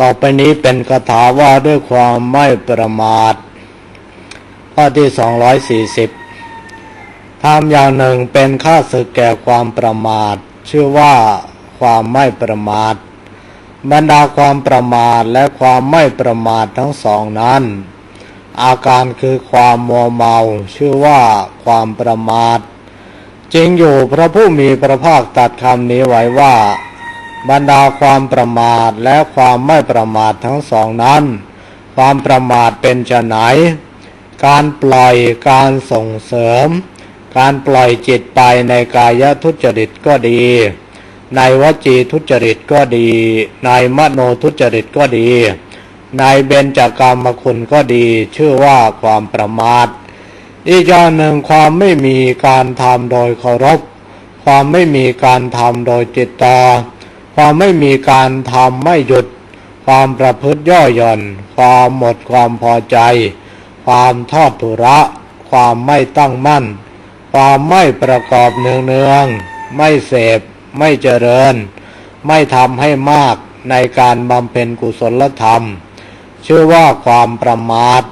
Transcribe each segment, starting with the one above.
ต่อไปนี้เป็นคาถาว่าด้วยความไม่ประมาท ข้อที่240ทำอย่างหนึ่งเป็นค่าศึกแก่ความประมาท ชื่อว่าความไม่ประมาท บรรดาความประมาทและความไม่ประมาททั้งสองนั้น อาการคือความมัวเมา ชื่อว่าความประมาทจริงอยู่พระผู้มีพระภาคตัดคำนี้ไว้ว่า บรรดาความประมาทและความไม่ประมาททั้งสองนั้น ความประมาทเป็นจะไหน การปล่อยการส่งเสริม การปล่อยจิตไปในกายทุจริตก็ดี ในวจีทุจริตก็ดี ในมโนทุจริตก็ดี ในเบญจากรรมคุณก็ดี ชื่อว่าความประมาทอีกอย่างหนึ่งความไม่มีการทำโดยเคารพ ความไม่มีการทำโดยจิตต่อ ความไม่มีการทำไม่หยุด ความประพฤติย่อหย่อน ความหมดความพอใจ ความทอดทุระ ความไม่ตั้งมั่น ความไม่ประกอบเนืองเนืองๆไม่เสพ ไม่เจริญ ไม่ทำให้มากในการบำเพ็ญกุศลธรรม ชื่อว่าความประมาท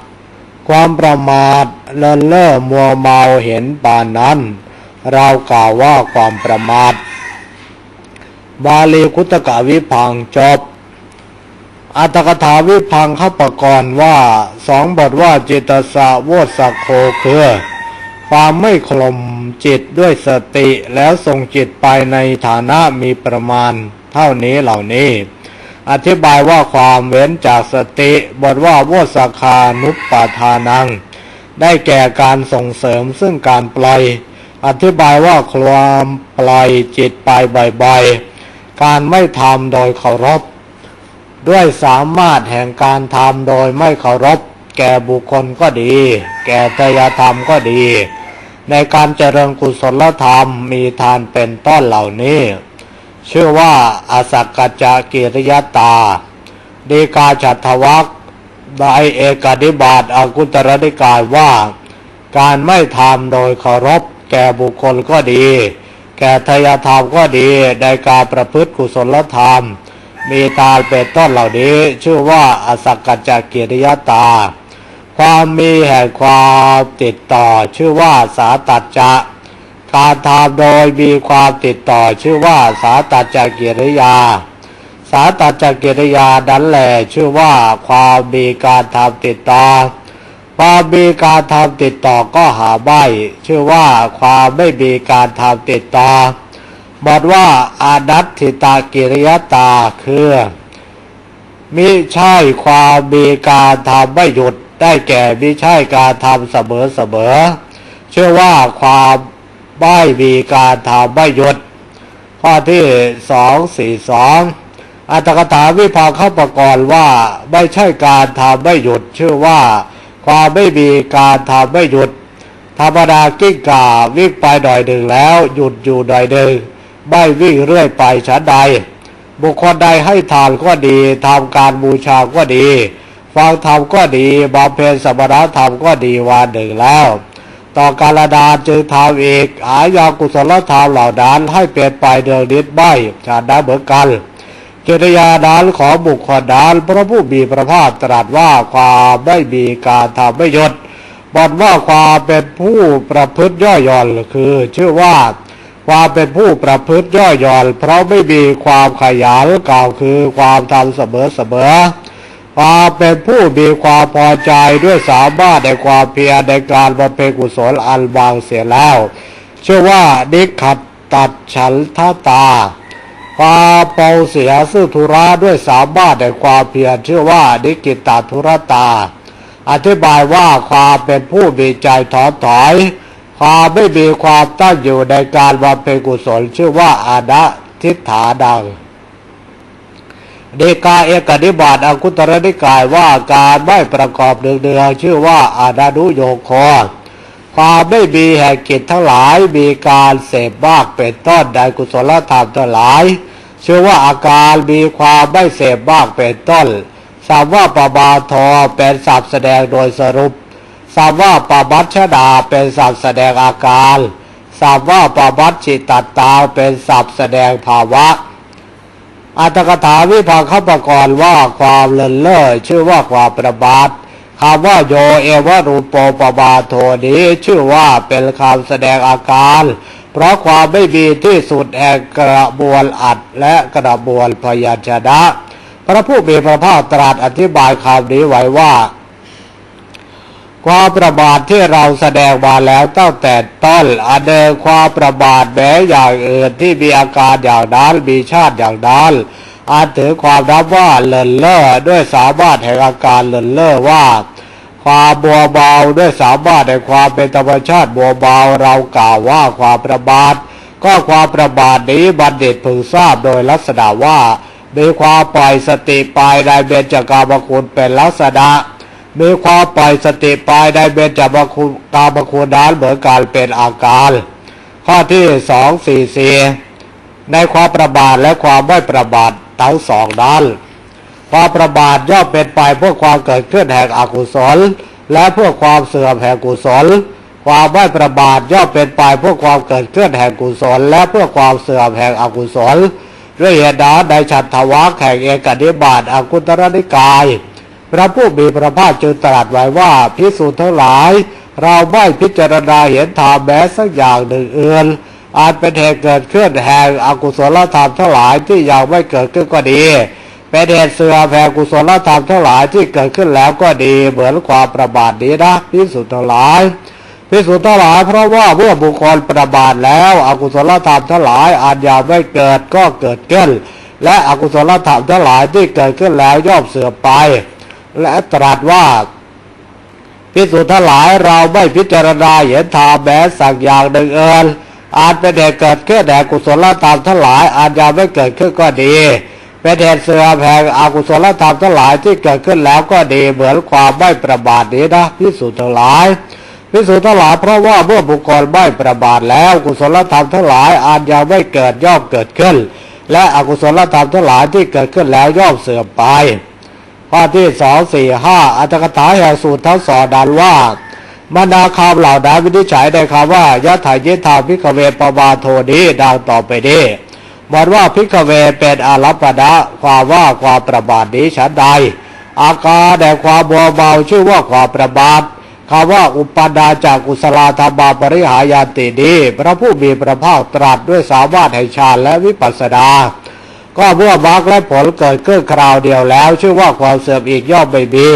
ความประมาทเลินเล่อมัวเมาเห็นปานนั้น เรากล่าวว่าความประมาท บาลีคุตกะวิพังจบอัตกถาวิพังเข้าประกรณ์ว่าสองบทว่าจิตสะวสักโคคือความไม่คลมจิตด้วยสติแล้วส่งจิตไปในฐานะมีประมาณ เท่านี้เหล่านี้ อธิบายว่าความเว้นจากสติบทว่าวสักคานุปปาทานัง ได้แก่การส่งเสริมซึ่งการปล่อย อธิบายว่าความปล่อยจิตไปบ่อยๆ การไม่ทำโดยเคารพ ด้วยสามารถแห่งการทำโดยไม่เคารพ แก่บุคคลก็ดี แก่ทยธรรมก็ดี ในการเจริญกุศลธรรมมีทานเป็นต้นเหล่านี้ ชื่อว่าอาสักกจจกิริยตาดีกาฉัตถวักไดเอกนิบาตอากุตรนิกายว่า การไม่ทำโดยเคารพ แก่บุคคลก็ดี แก่ทยธรรมก็ดีในการประพฤติกุศลธรรม มีตาเป็นต้นเหล่านี้ ชื่อว่าอสักกัจจกิริยตา ความมีแห่งความติดต่อ ชื่อว่าสาตัจจะการทำโดยมีความติดต่อ ชื่อว่าสาตัจจกิริยา สาตัจจกิริยาดันแหละชื่อว่าความมีการทำติดต่อ ความมีการทำติดต่อก็หาใบชื่อว่าความไม่มีการทำติดต่อบอกว่าอานัตถิตากิริยตาคือมิใช่ความมีการทำไม่หยุดได้แก่มิใช่การทำเสมอเสมอเชื่อว่าความไม่มีการทำไม่หยุด ข้อที่สองสี่สองอัตถกถาวิภาเข้าประกรณ์ว่าไม่ใช่การทำไม่หยุด ชื่อว่า ความไม่มีการทำไม่หยุด ธรรมดากิ้งก่าวิ่งไปหน่อยหนึ่งแล้ว หยุดอยู่หน่อยหนึ่งไม่วิ่งเรื่อยไปฉันใด บุคคลใดให้ทานก็ดีทำการบูชาก็ดี ฟังธรรมก็ดีบำเพ็ญสมณธรรมก็ดีวันหนึ่งแล้ว ต่อการดาจึงทำอีกหายากุศลธรรมเหล่านั้นให้เปลี่ยนไปเดินนิดไม่ชาได้เหมือนกัน กิริยาดานของบุคคลดานพระผู้มีพระภาคตรัสว่าความไม่มีการทำไม่หยดบอกว่าความเป็นผู้ประพฤติย่อหย่อนคือ ชื่อว่าความเป็นผู้ประพฤติย่อหย่อน เพราะไม่มีความขยันกล่าวคือความทำเสมอเสมอความเป็นผู้มีความพอใจด้วยสามารถในความเพียรในการบำเพ็ญกุศลอันบางเสียแล้วชื่อว่านิขัดตัดฉันทตา ความเปาเสียซึ่งธุระด้วยสามารถในความเพียรชื่อว่านิกิตาธุรตา อธิบายว่าความเป็นผู้มีใจถอนถอย ความไม่มีความตั้งอยู่ในการบำเพ็ญกุศลชื่อว่าอาดะทิฏฐาดังเดกาเอกนิบาตอคุตรนิกายว่าการไม่ประกอบเนืองเนืองๆชื่อว่าอาดานุโยโคความไม่มีแห่งกิจทั้งหลายมีการเสพมากเป็นต้นในกุศลธรรมทั้งหลาย เชื่อว่าอาการมีความไม่เสพมากเป็นต้นสามว่าปบาทอเป็นศัพท์แสดงโดยสรุปสามว่าปบัชชดาเป็นศัพท์แสดงอาการสามว่าปบัชชิตัตตาเป็นศัพท์แสดงภาวะอัตถกถาวิภาคประกรณ์ว่าความเลินเล่อชื่อว่าความประบาทคำว่าโยเอวรูปโปปบาโทนี้ชื่อว่าเป็นคำแสดงอาการ เพราะความไม่มีที่สุดแห่งกระบวนอัดและกระบวนพยัญชนะ พระผู้มีพระภาคตรัสอธิบายคำนี้ไว้ว่า ความประบาทที่เราแสดงมาแล้วตั้งแต่ต้นอันเดิความประบาทแม้อย่างอื่นที่มีอาการอย่างนั้นมีชาติอย่างนั้นอาจถือความรับว่าเลินเล่อด้วยสามารถแห่งอาการเลินเล่อว่า ความบัวเบาด้วยสามารถแห่งความเป็นธรรมชาติบัวเบาเรากล่าวว่าความประบาทก็ความประบาทนี้บัณฑิตพึงทราบโดยลักษณะว่า มีความปล่อยสติไปในเบญจกามคุณเป็นลักษณะ มีความปล่อยสติไปในเบญจกามคุณนั้นเหมือนการเป็นอาการ ข้อที่สองสี่สี่ในความประบาทและความไม่ประบาททั้งสองนั้น ความประบาทย่อมเป็นไปเพื่อความเกิดขึ้นแห่งอกุศล และเพื่อความเสื่อมแห่งกุศล ความไม่ประบาทย่อมเป็นไปเพื่อความเกิดขึ้นแห่งกุศล และเพื่อความเสื่อมแห่งอกุศลด้วยเหตุนั้นในฉัตรวักแห่งเอกนิบาตอากุตรนิกาย พระผู้มีพระภาคจึงตรัสไว้ว่าพิสูจน์ทั้งหลาย เราไม่พิจารณาเห็นธรรมแม้สักอย่างหนึ่งเอื่นอาจเป็นเหตุเกิดขึ้นแห่งอกุศลธรรมทั้งหลายที่ยังไม่เกิดขึ้นก็ดี เป็นเหตุเสื่อแห่งกุศลธรรมทั้งหลายที่เกิดขึ้นแล้วก็ดีเหมือนความประบาทนี้นะพิสูจน์ทั้งหลายพิสูจน์ทั้งหลายเพราะว่าเมื่อบุคคลประบาทแล้วอกุศลธรรมทั้งหลายอาจยังไม่เกิดก็เกิดขึ้น และอกุศลธรรมทั้งหลายที่เกิดขึ้นแล้วย่อมเสื่อมไป และตรัสว่าพิสูจน์ทั้งหลายเราไม่พิจารณาเห็นธรรมแม้สักอย่างหนึ่งเอินอาจเป็นเหตุเกิดขึ้นแห่งกุศลธรรมทั้งหลายอาจยังไม่เกิดขึ้นก็ดี เป็นเหตุเสื่อมแห่งอกุศลธรรมทั้งหลายที่เกิดขึ้นแล้วก็ดีเหมือนความไม่ประบาทนี้นะพิสูจน์ทั้งหลายพิสูจน์ทั้งหลายเพราะว่าเมื่อบุคคลไม่ประบาทแล้วกุศลธรรมทั้งหลายอาจยังไม่เกิดย่อมเกิดขึ้น และอกุศลธรรมทั้งหลายที่เกิดขึ้นแล้วย่อมเสื่อมไปข้อที่สองสี่ห้าอัตถกถาแห่งสูตรทั้งสองดันว่าบรรดาคำเหล่านั้นวินิจฉัยได้คำว่ายะถายิทาพิกเวปบาโทนี้ดังต่อไปนี้ บอกว่าพิกเวเป็นอารัปดะความว่าความประบาทนี้ฉันใด อาการแด่ความบัวเบาชื่อว่าความประบาทคำว่าอุปดาจากกุศลธรรมาปริหายาตินี้พระผู้มีพระภาคตรัสด้วยสามารถให้ฌานและวิปัสสนา ก็เมื่อมรรคและผลเกิดขึ้นคราวเดียวแล้ว ชื่อว่าความเสื่อมอีกย่อมไม่มี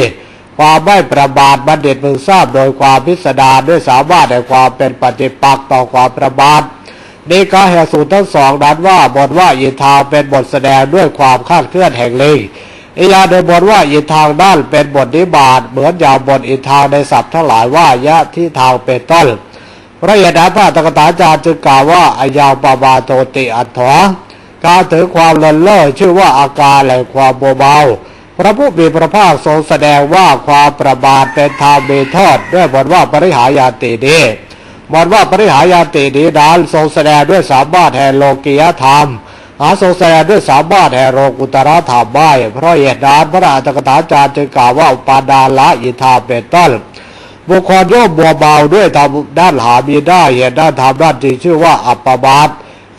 ความไม่ประบาทบัณฑิตพึงทราบโดยความพิสดารด้วยสามารถในความเป็นปฏิปักษ์ต่อความประบาท นี่ก็แห่งสูตรทั้งสองนั้นว่าบทว่าอินทางเป็นบทแสดงด้วยความคาดเคลื่อนแห่งลิงอียาโดยบทว่าอินทางด้านเป็นบทนิบาตเหมือนอย่างบทอินทางในศัพท์ทั้งหลายว่ายะที่ทางเป็นต้นพระเยดาพระตกถาจารย์จึงกล่าวว่าอายาวปาบาโตติอัตถะการถือความเลินเล่อชื่อว่าอาการแห่งความเบาๆพระผู้มีพระภาคทรงแสดงว่าความประบาทเป็นทางเมทอดด้วยบทว่าปริหายาตินี้ บทว่าปริหายาตินี้นั้นทรงแสดงด้วยสามารถแห่งโลกียธรรมหาทรงแสดงด้วยสามารถแห่งโลกุตระธรรมไม่เพราะเหตุนั้นพระราชกถาจารย์จึงกล่าวว่าอุปาดาละอิทาเป็นต้นบุคคลย่อมบัวเบาด้วยทำด้านหามีได้เหตุด้านทำด้านจริงชื่อว่าอัปปบาท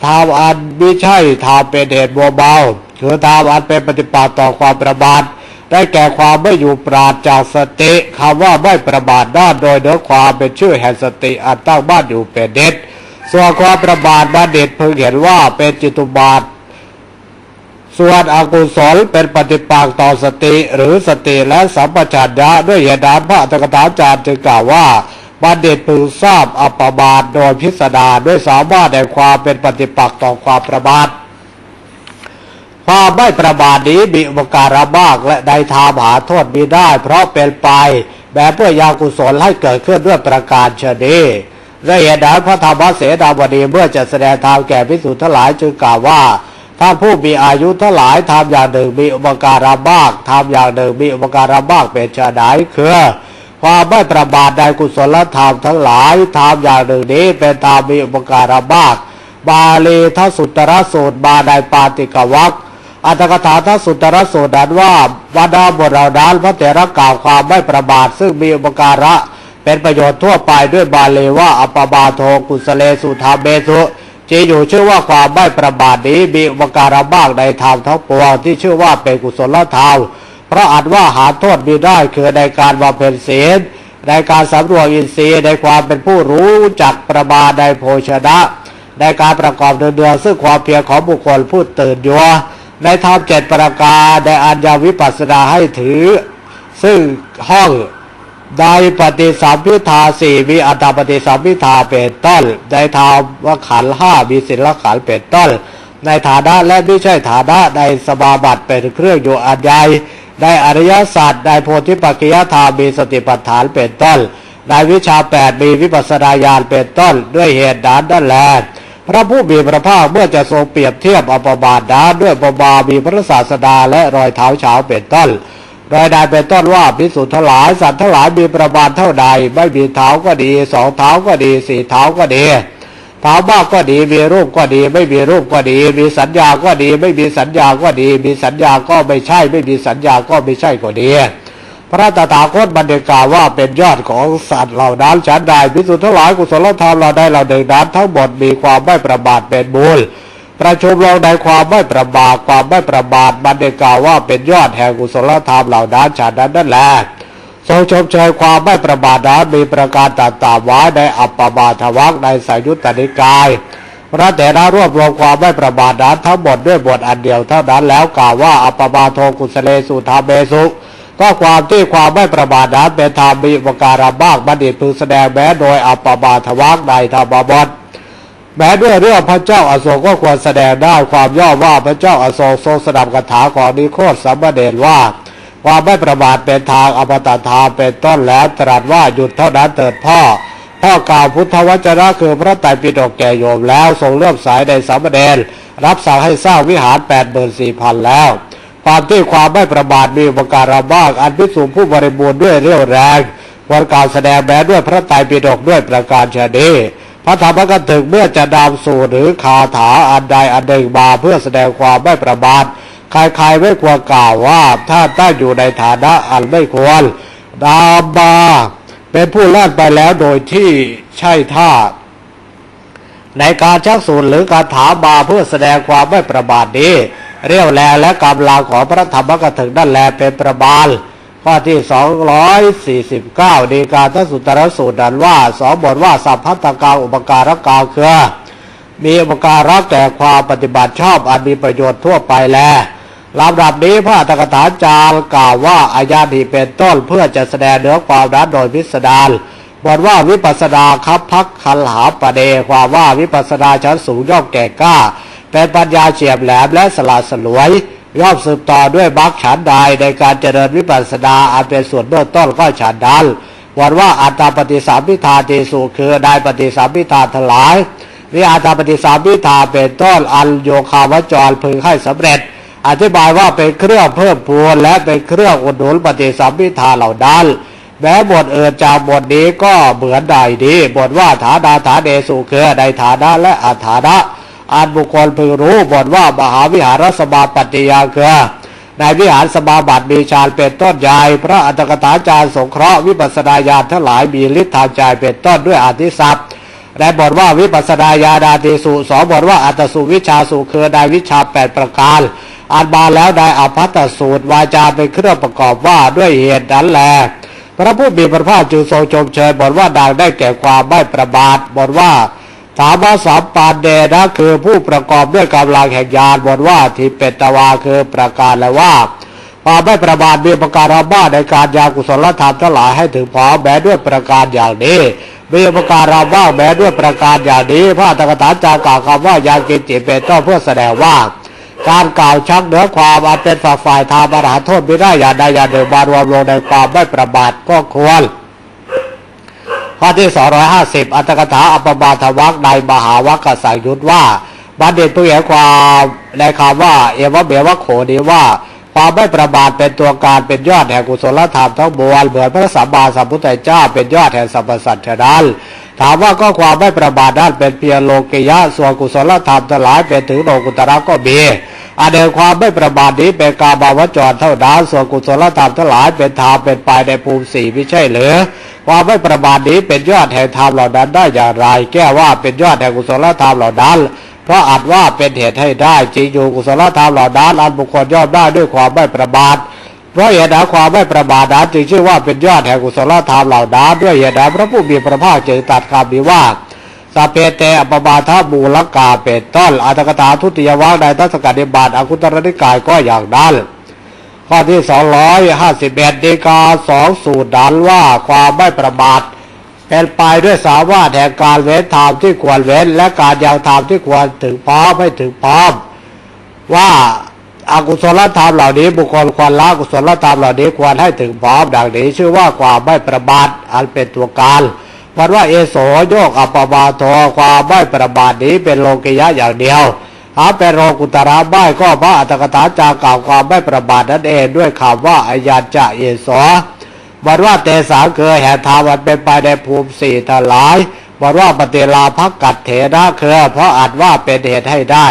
ทามอันไม่ใช่ทามเป็นเหตุบัวเบาคือทามอันเป็นปฏิปักษ์ต่อความประมาท ได้แก่ความไม่อยู่ปราดจากสติคำว่าไม่ประมาทด้านโดยเนื้อความเป็นชื่อแห่งสติอันตั้งบ้านอยู่เป็นเด็ดส่วนความประมาทบัณฑิตเพิ่งเห็นว่าเป็นจิตุบาท ส่วนอกุศลเป็นปฏิปักษ์ต่อสติหรือสติและสัมปชัญญะด้วยเหตุนั้นพระอัตกถาจารย์จึงกล่าวว่าบัณฑิตพึงทราบอัปปบาทโดยพิสดารด้วยสามารถในความเป็นปฏิปักษ์ต่อความประมาท ความไม่ประมาทนี้มีอุปการะมากและใดทามหาโทษมีได้ เพราะเป็นไปแบบเพื่อยากุศลให้เกิดขึ้นด้วยประการชนีและเหตุนั้นพระธรรมเสดาวดีเมื่อจะแสดงธรรมแก่พิสุทธ์ทั้งหลายจึงกล่าวว่าถ้าผู้มีอายุทั้งหลายทำอย่างหนึ่งมีอุปการะมากทำอย่างหนึ่งมีอุปการะมากเป็นชาไดคือความไม่ประมาทในกุศลธรรมทั้งหลายทำอย่างหนึ่งนี้เป็นตามมีอุปการะมาก บาลีทัสุตรสูตรบาในปาติกวัค อัตถกถาทัสุตรสูตรนั้นว่าบรรดาบทเรานั้นพระเถระกล่าวความไม่ประมาทซึ่งมีอุปการะ เป็นประโยชน์ทั่วไปด้วยบาลีว่าอปบาโทกุสเลสุธาเบสุจีอยู่ชื่อว่าความไม่ประมาทนี้มีอุปการะบ้างในทางทั้งปวงที่ชื่อว่าเป็นกุศลธรรมเพราะอาจว่าหาโทษมีได้คือในการบำเพ็ญศีลในการสำรวจอินทรีย์ในความเป็นผู้รู้จักประมาณในโภชนะ ในการประกอบเดือนๆซึ่งความเพียรของบุคคลผู้ตื่นยัว ในธรรมเจ็ดประการในอัญญาวิปัสสนาให้ถือ ซึ่งห้องในปฏิสัมพิทาสี่มีอัตตปฏิสัมพิทาเป็นต้นในธรรมวขันห้ามีศิลขันเป็นต้น ในฐานะและไม่ใช่ฐานะในสมาบัติเป็นเครื่องอยู่อันใหญ่ในอริยศาสัจในโพธิปัจจยธรรมมีสติปัฏฐานเป็นต้นในวิชาแปดมีวิปัสสนาญาณเป็นต้นด้วยเหตุนั้นนั่นแหละ พระผู้มีพระภาคเมื่อจะทรงเปรียบเทียบอปบาทนั้นด้วยปบามีพระศาสดาและรอยเท้าเช้าเป็นต้นโดยได้เป็นต้นว่าพิสุทธิ์ทั้งหลายสัตว์ทั้งหลายมีประมาณเท่าใด ไม่มีเท้าก็ดีสองเท้าก็ดีสี่เท้าก็ดีเท้ามากก็ดีมีรูปก็ดี ไม่มีรูปก็ดี มีสัญญาก็ดี ไม่มีสัญญาก็ดี มีสัญญาก็ไม่ใช่ ไม่มีสัญญาก็ไม่ใช่ก็ดี พระตถาคตบันเดกาว่าเป็นยอดของสัตว์เหล่านั้นฉันใดพิสุทธิ์ทั้งหลายกุศลธรรมเราได้เราเดินนั้นทั้งหมดมีความไม่ประมาทเป็นมูลประชุมลงในความไม่ประมาทความไม่ประมาทบันเดกาว่าเป็นยอดแห่งกุศลธรรมเหล่านั้นฉันนั้นนั่นแหละทรงชมเชยความไม่ประมาทนั้นมีประการต่างๆไว้ในอัปปมาทวักในสายุตตนิกายพระเถระรวบรวมความไม่ประมาทนั้นทั้งหมดด้วยบทอันเดียวเท่านั้นแล้วกล่าวว่าอัปปมาโทกุสเลสุธาเมสุ ก็ความที่ความไม่ประมาทนั้นเป็นธรรมมีอุปการะบ้างบัณฑิตพึงแสดงแม้โดยอัปปมาทวักในธรรมบทแม้ด้วยเรื่องพระเจ้าอโศกก็ควรแสดงได้ความย่อว่าพระเจ้าอโศกทรงสดับคาถาของนิโคตสัมเดชว่าความไม่ประมาทเป็นทางอมตะธรรมเป็นต้นแล้วตรัสว่าหยุดเท่านั้นเถิดพ่อพ่อกล่าวพุทธวจนะคือพระไตรปิฎกแก่โยมแล้วทรงเลื่อมสายในสามเณรรับสั่งให้สร้างวิหารแปดหมื่นสี่พันแล้ว ความที่ความไม่ประมาทมีอุปการะบ้างอันพิสูจผู้บริบูรณ์ด้วยเรี่ยวแรงวรกาวแสดงแม้ด้วยพระไตรปิฎกด้วยประการชนีพระธรรมกันถึงเมื่อจะนำสู่หรือคาถาอันใดอันหนึ่งมาเพื่อแสดงความไม่ประมาทใครๆไม่ควรกล่าวว่าถ้าตั้อยู่ในฐานะอันไม่ควรดาบาเป็นผู้ล่านไปแล้วโดยที่ใช่ท่าในการชักสูตรหรือการถามมาเพื่อแสดงความไม่ประมาทนี้ เรียวแรงและกำลังของพระธรรมกถึงนั่นแลเป็นประบาลข้อที่249ดีการทสุตรสูตรนั้นว่าสองบทว่าสัพพัตกาอุปการะกาคือมีอุปการะแก่ความปฏิบัติชอบอันมีประโยชน์ทั่วไปแลลำดับนี้พระตกถาจารย์กล่าวว่าอายาดีเป็นต้นเพื่อจะแสดงเนื้อความนั้นโดยพิสดารบทว่าวิปัสสนาคับพักคันหาประเดความว่าวิปัสสนาชั้นสูงย่อมแก่กล้า เป็นปัญญาเฉียบแหลมและสลาดสลวย ย่อมสืบต่อด้วยมรรคฉันใดในการเจริญวิปัสสนาอันเป็นส่วนเบื้องต้นก็ฉันนั้นวันว่าอัตตาปฏิสามพิธาเตสุคือได้ปฏิสามพิธาทลายวิอัตตาปฏิสามพิธาเป็นต้นอันโยคาวจรพึงให้สำเร็จ อธิบายว่าเป็นเครื่องเพิ่มพูนและเป็นเครื่องอุดหนุนปฏิสัมพิธาเหล่านั้นแม้บทเอื่นจากบทนี้ก็เหมือนใดดีบทว่าฐานาฐานเดสุคือในฐานะและอาฐานะ อันบุคคลพึงรู้บทว่ามหาวิหารสมาปฏิยาคือในวิหารสมาบัติมีฌานเป็นต้นใหญ่พระอัตถกถาจารย์สงเคราะห์วิปัสสนาญาณทั้งหลายมีฤทธิ์ทางใจเป็นต้นด้วยอธิศัพท์และบทว่าวิปัสสนาญาณาติสุสองบทว่าอัตสุวิชาสุคือในวิชาแปดประการอ่านมาแล้วได้อภัตตสูตรวาจาเป็นเครื่องประกอบว่าด้วยเหตุนั้นแลพระผู้มีพระภาคจึงทรงชมเชยบทว่าดังได้แก่ความไม่ประมาทบทว่า ถามว่าสามปานเดนะคือผู้ประกอบด้วยกำลังแห่งญาณบทว่าทิเปตวาคือประการและว่าความไม่ประมาทมีประการบ้าในการยากุศลธรรมทั้งหลายให้ถึงพร้อมแม้ด้วยประการอย่างนี้มีประการบ้างแม้ด้วยประการอย่างนี้พระตถาจากล่าวคำว่ายากินจิเป็นต้นเพื่อแสดงว่าการกล่าวชักเหนือความอาจเป็นฝ่ายฝ่ายทำอรหัตโทษไม่ได้อย่างใดอย่างหนึ่งมารวมลงในความไม่ประมาทก็ควร ข้อที่250อัตถกถาอัปปมาทวักในมหาวัคกสังยุตว่าบัณฑิตผู้เห็นความในคำว่า เอวะเบวะโขนี้ว่า ความไม่ประมาทเป็นตัวการเป็นยอดแห่งกุศลธรรมทั้งมวลเหมือนพระสัมมาสัมพุทธเจ้าเป็นยอดแห่งสรรพสัตว์ฉะนั้นถามว่าก็ความไม่ประมาทนั้นเป็นเพียงโลกิยะส่วนกุศลธรรมทั้งหลายเป็นถึงโลกุตระก็มีอันเดียวความไม่ประมาทนี้เป็นการบาวจรเท่านั้นส่วนกุศลธรรมทั้งหลายเป็นธรรมเป็นไปในภูมิสี่ไม่ใช่หรือ ความไม่ประมาทนี้เป็นยอดแห่งธรรมเหล่านั้นได้อย่างไร แก้ว่าเป็นยอดแห่งกุศลธรรมเหล่านั้น เพราะอาจว่าเป็นเหตุให้ได้จริงอยู่กุศลธรรมเหล่านั้นอันบุคคลย่อมได้ด้วยความไม่ประมาทเพราะเหตุนั้นความไม่ประมาทนั้นจึงชื่อว่าเป็นยอดแห่งกุศลธรรมเหล่านั้นด้วยเหตุนั้นพระผู้มีพระภาคจึงตรัสคำนี้ว่าสพเพเตอปปาทบูลกาเป็ดต้นอัตถกถาทุติยวัคในทัศกนิบาตอคุตรนิกายก็อย่างนั้น ข้อที่251ดีกาสองสูตรดันว่าความไม่ประมาทเป็นไปด้วยสาวาแห่งการเว้นธรรมที่ควรเว้น และการยังธรรมที่ควรถึงพร้อมไม่ถึงพร้อม ว่าอากุศลธรรมเหล่านี้บุคคลควรละกุศลธรรมเหล่านี้ควรให้ถึงพร้อมดังนี้ ชื่อว่าความไม่ประมาทอันเป็นตัวการวันว่าเอโสโยกอัปปมาโทความไม่ประมาทนี้เป็นโลกิยะอย่างเดียว หาเป็นโรกุตระไม่ก็พระอัตกถาจากล่าวความไม่ประมาทนั่นเองด้วยคำว่าอายาจะเอโสวันว่าเตสาเกอแห่ทาวันเป็นไปในภูมิสี่ทลายวันว่าปฏิลาพักกัดเถนะเคอเพราะอาจว่าเป็นเหตุให้ได้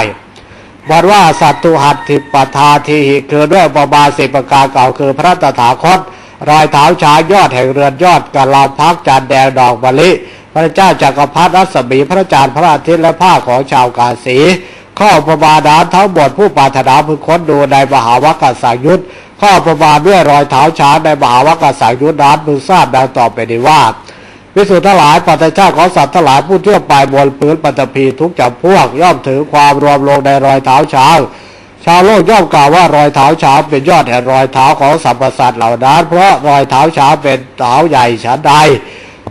วันว่าสัตตุหัตถิปทาทีหิคือด้วยบาบาสิประการเก่าคือพระตถาคตรอยเท้าช้างยอดแห่งเรือนยอดกะลาพักจานแดงดอกมะลิ พระเจ้าจักรพรรดิรัศมีพระจานทร์พระอาทิตย์และผ้าของชาวกาสี ข้อประมาดานทั้งหมดผู้ปรารถนาพึงค้นดูในมหาวัคสายุทธข้อประมาณด้วยรอยเท้าช้างในมหาวัคสายุทธนั้นพึงทราบดังต่อไปนี้ว่าวิสุทธ์ทั้งหลายปัจจัยชาติของสัตว์ทั้งหลายผู้เที่ยวไปบนพื้นปัตภีทุกจำพวกย่อมถือความรวมลงในรอยเท้าช้างชาวโลกย่อมกล่าวว่ารอยเท้าช้างเป็นยอดแห่งรอยเท้าของสรรพสัตว์เหล่านั้นเพราะรอยเท้าช้างเป็นเท้าใหญ่ฉันใด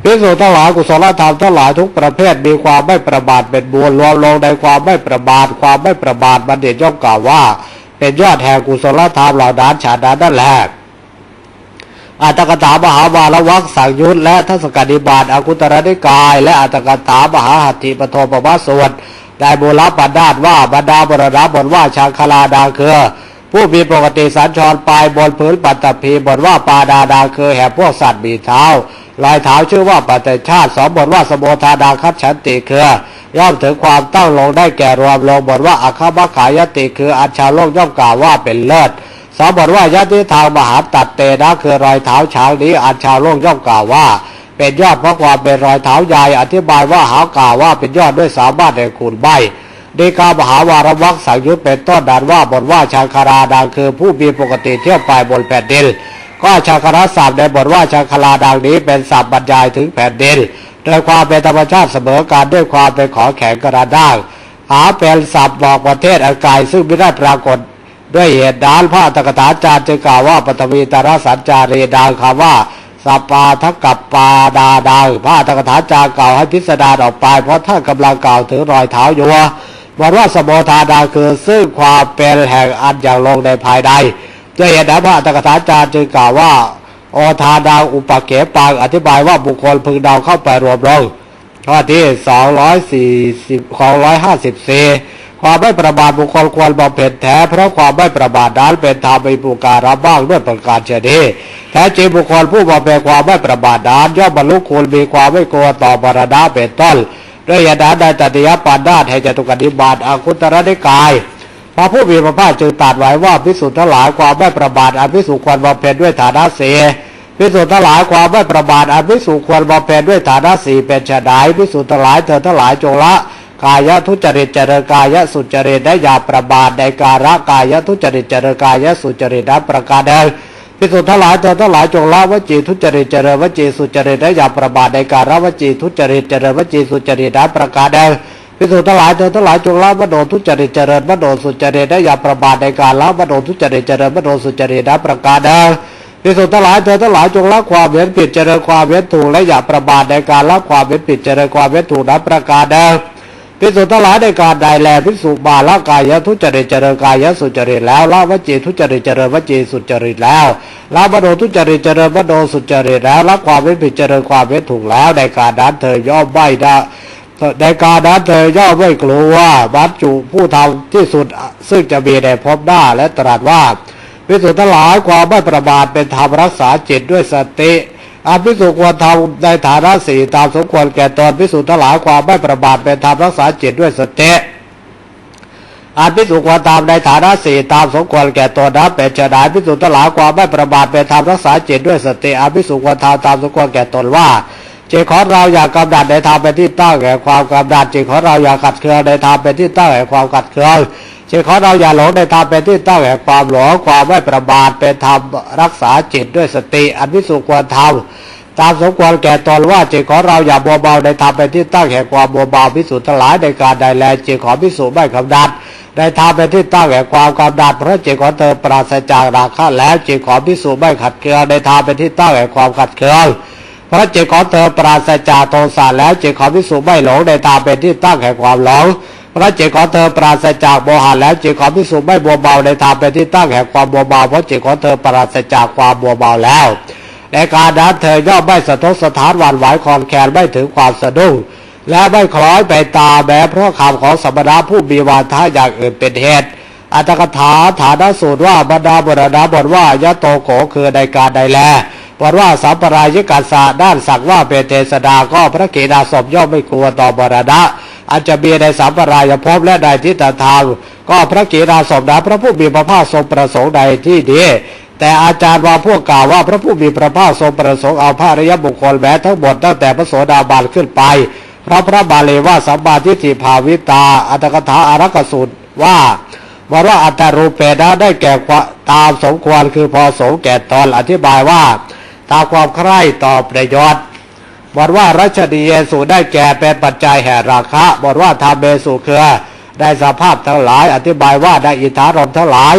พิสุทั้งหลายกุศลธรรมทั้งหลายทุกประเภทมีความไม่ประมาทเป็นบุญรวมลงในความไม่ประมาทความไม่ประมาทบัณฑิตย่อมกล่าวว่า เป็นยอดแห่งกุศลธรรมเหล่านั้นฉันนั้นนั่นแหละอัตกถามหาวารวักสังยุตและทัศกนิบาตอากุตรนิกาย และอัตกถามหาหัตถิปโทปวสวดได้บูรปันดาตว่าบรรดาบรณะบทว่าชางคลาดาเคอผู้มีปกติสัญชรไปบนพื้นปัตตภีบทว่าปาดาดาเคอแห่พวกสัตว์มีเท้า ลายเท้าชื่อว่าปัตตชาติสองบทว่าสมโภธาดาคัดฉันติเคอย่อมถึงความตั้งลงได้แก่รวมลงบทว่าอัคคบขายติคืออัจฉาโลกย่อมกล่าวว่าเป็นเลิศสามบทว่ายะทิทางมหาตัดเตนะคือรอยเท้าช้างนี้อันชาวโลกย่อมกล่าวว่า เป็นยอดเพราะความเป็นรอยเท้าใหญ่อธิบายว่าหากล่าวว่าเป็นยอดด้วยสามารถในคูณใบดีกามหาวารวักสังยุตเป็นต้นดันว่าบทว่าชางคาราดังคือผู้มีปกติเที่ยวไปบนแผ่นดิน ก็ชาคาราศัพท์ในบทว่าชาคาราดังนี้เป็นศัพท์บรรยายถึงแผ่นดินโดยความเป็นธรรมชาติเสมอการด้วยความเป็นของแข็งกระด้างหาเป็นศัพท์บอกประเทศอันไกลซึ่งไม่ได้ปรากฏด้วยเหตุดานพระตกถาจารย์จึงกล่าวว่าปฐวีตรสัญจารีดังคำว่าสปาทักกับปาดาดังพระตกถาจารย์กล่าวให้พิสดารออกไป เพราะท่านกำลังกล่าวถึงรอยเท้าอยู่บอกว่าสมโภธาดาคือซึ่งความเป็นแห่งอันอย่างลงในภายใน ด้วยเหตุนั้นพระตกถาจารย์จึงกล่าวว่าอทาดาอุปเกปังอธิบายว่าบุคคลพึงดาวเข้าไปรวมลงข้อที่สองร้อยสี่สิบของร้อยห้าสิบสี่ความไม่ประมาทบุคคลควรบำเพ็ญแท้ เพราะความไม่ประมาทนั้นเป็นธรรมมีผู้การรับบ้างด้วยประการเช่นนี้แท้จริงบุคคลผู้บำเพ็ญความไม่ประมาทนั้นย่อมบรรลุคุณมีความไม่กลัวต่อบรณะเป็นต้นด้วยยาดาได้ตัติยปานดาให้จตุกนิบาตอาคุตระนิกาย พระผู้มีพระภาคจึงตรัสไว้ว่าพิสุทธิ์ทั้งหลายความไม่ประมาทอันพิสุควรบำเพ็ญด้วยฐานะเสีพิสุทธิ์ทั้งหลายความไม่ประมาทอันพิสุควรบำเพ็ญด้วยฐานะสี่เป็นฉดายพิสุทธิ์ทั้งหลายเธอทั้งหลายจงละกายทุจริตเจริญกายสุจริตได้อย่าประมาทในการะกายทุจริตเจริญกายสุจริตนั้นประการใดพิสุทธิ์ทั้งหลายเธอทั้งหลายจงละวจีทุจริตเจริญวจีสุจริตได้อย่าประมาทในการะวจีทุจริตเจริญวจีสุจริตนั้นประการใด พิสุทธิ์ทั้งหลายเธอทั้งหลายจงละวโดทุจริตเจริญวโดสุจริตได้อย่าประมาทในการละวโดทุจริตเจริญวโดสุจริตนั้ประการใดพิสุทธิ์ทั้งหลายเธอทั้งหลายจงละความเว้นผิดเจริญความเว้นถูกและอย่าประมาทในการละความเว้นผิดเจริญความเว้นถูกนั้ประการใดพิสุทธิ์ทั้งหลายในการใดแลพิสุบาละกายทุจริตเจริญกายสุจริตแล้วละวจีทุจริตเจริญวจีสุจริตแล้วละวโดทุจริตเจริญวโดสุจริตแล้วละความเว้นผิดเจริญความเว้นถูกแล้วในการนั้นเธอย่อมไม่ได้ ในการนั้นเธอย่อมไม่กลัวว่าบัจจุผู้ทำที่สุดซึ่งจะมีในพบหน้าและตรัสว่าพิสุทธิ์ทั้งหลายความไม่ประมาทเป็นธรรมรักษาจิตด้วยสติอาพิสุควรทำในฐานะสี่ตามสมควรแก่ตนพิสุทั้งหลายความไม่ประมาทเป็นธรรมรักษาจิตด้วยสติอาจพิสูจน์ความตามในฐานะสี่ตามสมควรแก่ตัวนับเป็นจะได้พิสูจน์ตลาดความไม่ประมาทเป็นธรรมรักษาจิตด้วยสติอาจพิสูจน์ความตามตามสมควรแก่ตนว่า จิตของเราอยากกำดัดในธรรมเป็นที่ตั้งแห่งความกำดัดจิตของเราอยากขัดเคืองในธรรมเป็นที่ตั้งแห่งความขัดเคืองจิตของเราอย่าหลงในธรรมเป็นที่ตั้งแห่งความหลงความไม่ประมาทเป็นธรรมรักษาจิตด้วยสติอันพิสูจน์ควรทำตามสมควรแก่ตนว่าจิตของเราอย่าบัวเบาในธรรมเป็นที่ตั้งแห่งความบัวเบาพิสูจน์ทั้งหลายในการใดแลจิตของพิสูจน์ไม่กำดัดในธรรมเป็นที่ตั้งแห่งความกำดัดเพราะจิตของเธอปราศจากราคะแล้วจิตของพิสูจน์ไม่ขัดเคืองในธรรมเป็นที่ตั้งแห่งความขัดเคือง เพราะจิตของเธอปราศจากโทสะแล้วจิตของพิสูจน์ไม่หลงในธรรมเป็นที่ตั้งแห่งความหลงพราะจิตของเธอปราศจากโมหะแล้วจิตของพิสูจน์ไม่บัวเบาในธรรมเป็นที่ตั้งแห่งความบัวเบาเพราะจิตของเธอปราศจากความบัวเบาแล้วในการนั้นเธอย่อมไม่สะทกสถานหวั่นไหวคอนแคลนไม่ถึงความสะดุ้งและไม่คล้อยไปตามแม้เพราะคำของสมณะผู้มีวาทะอย่างอื่นเป็นเหตุอัตถกถาฐานสูตรว่าบรรดาบรดาบทว่ายะโตโขคือในการใดแล บทว่าสัมปรายิกัสสะด้านสักว่าเป็นเทศดาก็พระเกดาสมย่อมไม่กลัวต่อบรดาอาจจะมีในสัมปรายภพและในทิฏฐทางก็พระเกดาสมนะพระผู้มีพระภาคทรงประสงค์ใดที่ดีแต่อาจารย์ว่าพวกกล่าวว่าพระผู้มีพระภาคทรงประสงค์เอาพระริยบุคคลแม้ทั้งหมดตั้งแต่พระโสดาบันขึ้นไป เพราะพระบาลีว่าสัมมาทิฏฐิภาวิตา อัตถกถาอารักสูตรว่าว่าว่าอัตตารูปเปนะได้แก่ตามสมควรคือพอสมแก่ตอนอธิบายว่า ตามความใคร่ต่อประโยชน์บทว่ารัชดีเยสุได้แก่เป็นปัจจัยแห่งราคะบทว่าทำเบสุคือได้สภาพทั้งหลาย อธิบายว่าได้อิทธารมทั้งหลาย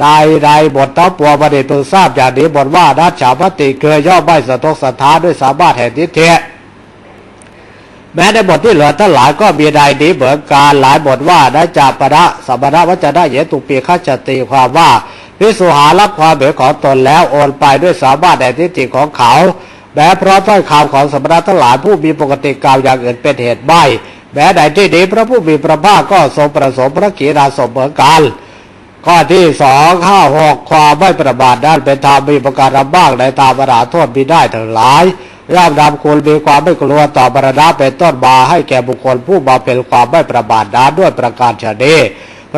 ใดใดบทต้าปัวประเดชพึงทราบอย่างนี้บทว่าดัชฉาพติเคยย่อมไม่สะทกสถานด้วยสามารถแห่งทิฏฐิแม้ในบทที่เหลือทั้งหลายก็มีใดนี้เหมือนการหลายบทว่าได้จากปณะสัมปณะวัจนะเยตุปีขจตีความว่า พิสุหารับความเบียของตนแล้วโอนไปด้วยสามารถแห่งทิฏฐิของเขาแม้เพราะถ้อยคำของสมณะทั้งหลายผู้มีปกติกล่าวอย่างอื่นเป็นเหตุไม่แม้ใดที่นี้พระผู้มีพระภาคก็ทรงประสงค์พระกีฬาสมเหมือนกันข้อที่สองข้าหกความไม่ประมาทด้านเป็นธรรมมีประการบ้างในตามประาโทษมีได้ทั้งหลายย่อมนำคุณมีความไม่กลัวต่อบรรดาเป็นต้นมาให้แก่บุคคลผู้มาเป็นความไม่ประมาทด้านด้วยประการชนี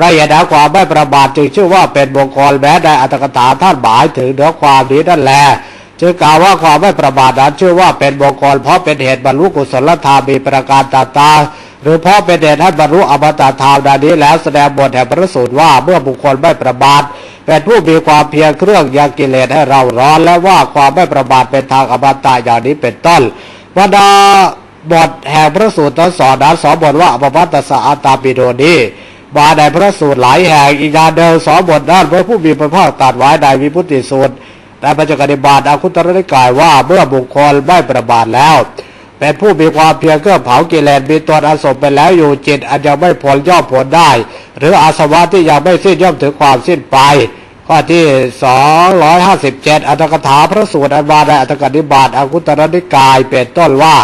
ระยาดาความไม่ประมาทจึงชื่อว่าเป็นบุคคลแม้ในอัตถกถาท่านหมายถึงเนื้อความนี้นั่นแหละจึงกล่าวว่าความไม่ประมาทนั้นชื่อว่าเป็นบุคคลเพราะเป็นเหตุบรรลุกุศลธรรมมีประการต่างๆหรือเพราะเป็นเหตุให้บรรลุอมตะธรรมดังนี้แล้วแสดงบทแห่งพระสูตรว่าเมื่อบุคคลไม่ประมาทเป็นผู้มีความเพียรเครื่องยังกิเลสให้เราร้อน และว่าความไม่ประมาทเป็นทางอมตะอย่างนี้เป็นต้นบรรดาบทแห่งพระสูตรทั้งสอนนั้นสอนบทว่าอภวัตสะอัตตาปิโดนี้ มาในพระสูตรหลายแห่งอีกาเดิมสอนบทด้านพระผู้มีพระภาคตรัสไว้ในวิพุติสูตรในปัจจุบันบาตอาคุตรนิกายว่าเมื่อบุคคลไม่ประมาทแล้วเป็นผู้มีความเพียรเครื่อเผากิเลสมีตัวอาสมไปแล้วอยู่จิตอันยังไม่ผลย่อมผลได้ หรืออาสวะที่ยังไม่สิ้นย่อมถึงความสิ้นไป ข้อที่ 257 อัตถกถาพระสูตรอันมาในอัตถกนิบาตอาคุตรนิกายเป็นต้นว่า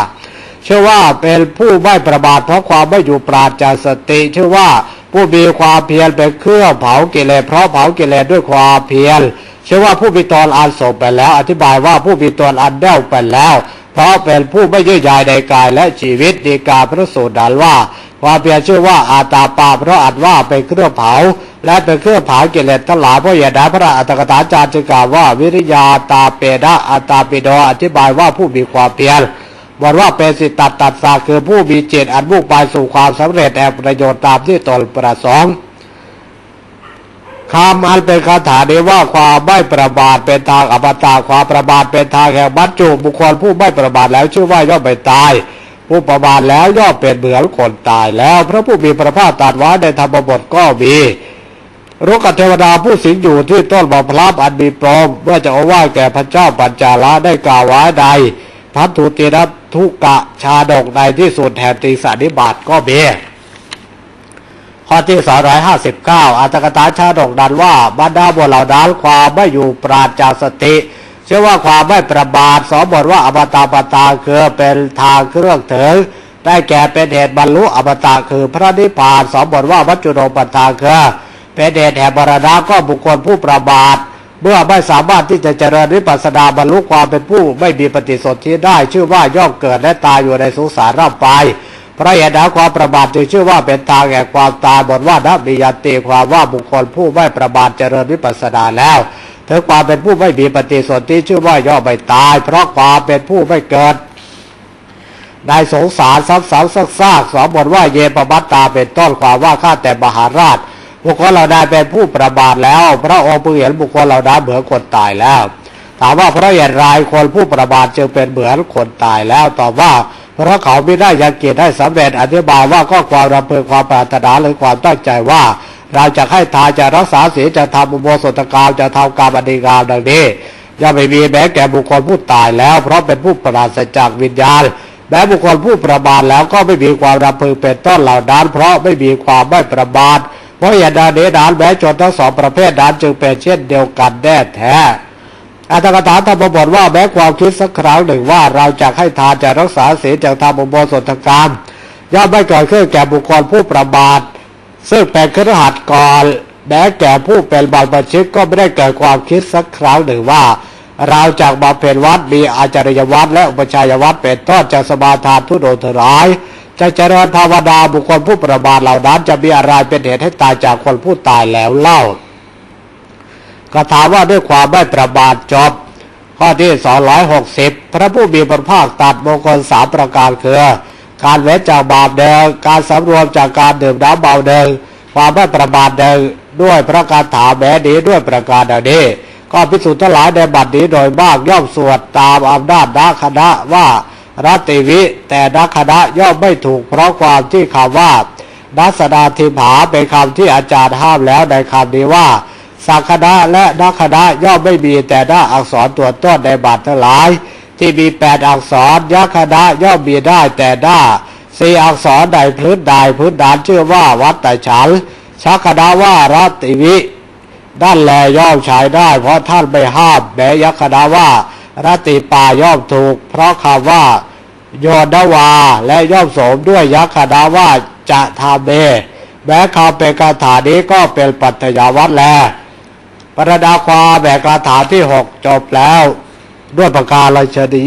เชื่อว่าเป็นผู้ไม่ประมาทเพราะความไม่อยู่ปราศจากสติเชื่อว่า ผู้มีความเพียรเป็นเครื่องเผากิเลสเพราะเผากิเลสด้วยความเพียรเชื่อว่าผู้มีตนอันศพไปแล้ว อธิบายว่าผู้มีตนอันเด้วไปแล้ว เพราะเป็นผู้ไม่ยืดยายในกายและชีวิตดีกาพระสูตรดันว่าความเพียรชื่อว่าอาตาปาเพราะอัดว่าเป็นเครื่องเผา และเป็นเครื่องเผากิเลสทั้งหลายเพราะเหตุนั้นพระอัตถกถาจารย์จึงกล่าวว่าวิริยาตาเปดะอาตาปิโดอธิบายว่าผู้มีความเพียร บอกว่าเป็นสิตัดตัดสาคือผู้มีเจตอันมุ่งไปสู่ความสำเร็จแห่งประโยชน์ตามที่ตนประสงค์คำอันเป็นคาถานี้ว่าความไม่ประมาทเป็นทางอมตะความประมาทเป็นทางแห่งบัจจุบุคคลผู้ไม่ประมาทแล้วชื่อว่าย่อมไปตาย ผู้ประมาทแล้วย่อมเป็นเหมือนคนตายแล้วพระผู้มีพระภาคตรัสไว้ในธรรมบทก็มีรุกเทวดาผู้สิงอยู่ที่ต้นบะพร้าวอันมีปลอมเมื่อจะเอาว่าแก่พระเจ้าปัญจาละได้กล่าวไว้ใดพัทธุติรั ทุกะชาดกในที่สุดแห่งตีสานิบาตก็มีข้อที่259อัตถกถาชาดกดันว่าบรรดาบทเหล่านั้นความไม่อยู่ปราศจากสติ เชื่อว่าความไม่ประบาทสอนบทว่าอมตะปตาคือเป็นทางเครื่องถึงได้แก่เป็นเหตุบรรลุอมตะคือพระนิพพานสอนบทว่าวัจจุโนปตาคือเป็นเหตุแห่งบรณะก็บุคคลผู้ประบาท เมื่อไม่สามารถที่จะเจริญวิปัสสนาบรรลุความเป็นผู้ ไม่มีปฏิสนธิได้ ชื่อว่าย่อมเกิดและตายอยู่ในสุสานร่ำไปพระเหตุความประมาทจึงชื่อว่าเป็นทางแห่งความตายบทว่านับมียติความว่าบุคคลผู้ไม่ประมาทเจริญวิปัสสนาแล้วถึงความเป็นผู้ไม่มีปฏิสนธิชื่อว่าย่อมไม่ตาย เพราะความเป็นผู้ไม่เกิดได้สงสารซ้ำซ้ำซากซากสองบทว่าเยปมัตตาเป็นต้นความว่าข้าแต่มหาราช บุคคลเหล่านั้เป็นผู้ประมาทแล้ว พระองค์เพิ่งเห็นบุคคลเหล่านั้นเหมือนคนตายแล้ว ถามว่าเพราะเหตุไรคนผู้ประมาทจึงเป็นเหมือนคนตายแล้วตอบว่าเพราะเขาไม่ได้ยังกิจให้สำเร็จอธิบายว่าก็ความรำพึงความปรารถนาหรือความตั้งใจว่า เราจะให้ทานจะรักษาศีลจะทำอุโบสถกรรมจะทำการบันดีงามดังนี้ย่อมไม่มีแม้แก่บุคคลผู้ตายแล้ว เพราะเป็นผู้ปราศจากวิญญาณแม้บุคคลผู้ประมาทแล้วก็ไม่มีความรำพึงเป็นต้นเหล่านั้น เพราะไม่มีความไม่ประมาท เพราะอย่างนั้นนี้นั้นแม้จนทั้งสองประเภทนั้นจึงเป็นเช่นเดียวกันแน่แท้อัตถกถาธรรมบทว่าแม้ความคิดสักครั้งหนึ่งว่าเราจะให้ทานจะรักษาศีลจะทำอุโบสถกรรมย่อมไม่เกิดขึ้นแก่บุคคลผู้ประมาทซึ่งเป็นครหัสถ์ก่อนแม้แก่ผู้เป็นบรรพชิตก็ไม่ได้เกิดความคิดสักครั้งหนึ่งว่า เราจากมาเป็นวัดมีอาจารยวัดและอุปชัยวัดเป็นต้นจะสมาทานทุโดทร้าย จะเจริญภาวนาบุคคลผู้ประมาทเหล่านั้นจะมีอะไรเป็นเหตุให้ตายจากคนผู้ตายแล้วเล่าก็ถามว่าด้วยความไม่ประมาทจบข้อที่ 260 พระผู้มีพระภาคตรัดมงคลสามประการคือการเว้นจากบาปเดิมการสำรวมจากการดื่มน้ำเบาเดิมความไม่ประมาทเดิมด้วยพระกาถามแม้นี้ด้วยประการดังนี้ก็พิสูจน์ทั้งหลายในบัดนี้โดยมากย่อมสวดตามอำนาจนักคณะว่า รัติวิ แต่นักคณะย่อมไม่ถูกเพราะความที่คำว่านัสดาทิมหาเป็นคำที่อาจารย์ห้ามแล้วในคำนี้ว่าสักคณะและนักคณะย่อมไม่มีแต่หน้าอักษรตัวต้นในบัตรทั้งหลาย ที่มีแปดอักษรยักคณะย่อมมีได้แต่หน้าสี่อักษรใดพื้นใดพื้นฐานชื่อว่าวัดแต่ฉันชักคณะว่ารัติวิด้านแลย่อมใช้ได้ เพราะท่านไม่ห้ามแม้ยักคณะว่ารัตติปาย่อมถูก เพราะคำว่า โยนวาและย่อมสมด้วยยักษดาว่าจะทาเมแม้คำเป็นคาถานี้ก็เป็นปัจจยวัตรแลประดาควาแบกคาถาที่หกจบแล้ว ด้วยประการราชดี